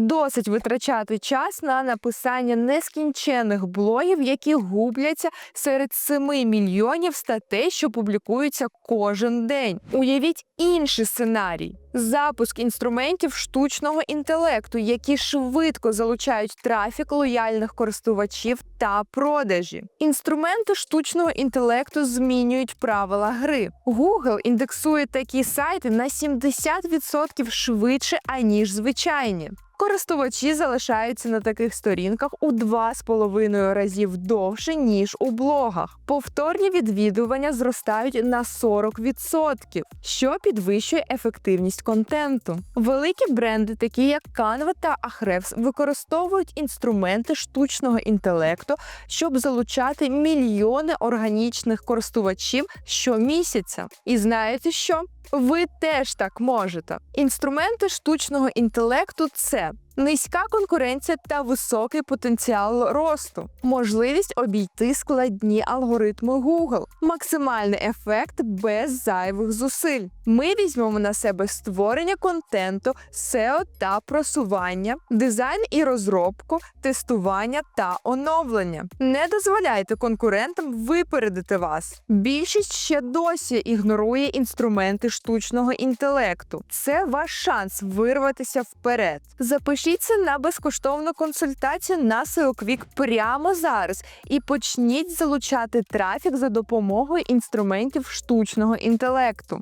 Досить витрачати час на написання нескінченних блогів, які губляться серед 7 мільйонів статей, що публікуються кожен день. Уявіть інший сценарій: запуск інструментів штучного інтелекту, які швидко залучають трафік лояльних користувачів та продажі. Інструменти штучного інтелекту змінюють правила гри. Google індексує такі сайти на 70% швидше аніж звичайні. Користувачі залишаються на таких сторінках у 2,5 разів довше, ніж у блогах. Повторні відвідування зростають на 40%, що підвищує ефективність контенту. Великі бренди, такі як Canva та Ahrefs, використовують інструменти штучного інтелекту, щоб залучати мільйони органічних користувачів щомісяця. І знаєте що? Ви теж так можете. Інструменти штучного інтелекту це низька конкуренція та високий потенціал росту, можливість обійти складні алгоритми Google, максимальний ефект без зайвих зусиль. Ми візьмемо на себе створення контенту, SEO та просування, дизайн і розробку, тестування та оновлення. Не дозволяйте конкурентам випередити вас. Більшість ще досі ігнорує інструменти штучного інтелекту. Це ваш шанс вирватися вперед. Запишіться на безкоштовну консультацію на SEOQuick прямо зараз і почніть залучати трафік за допомогою інструментів штучного інтелекту.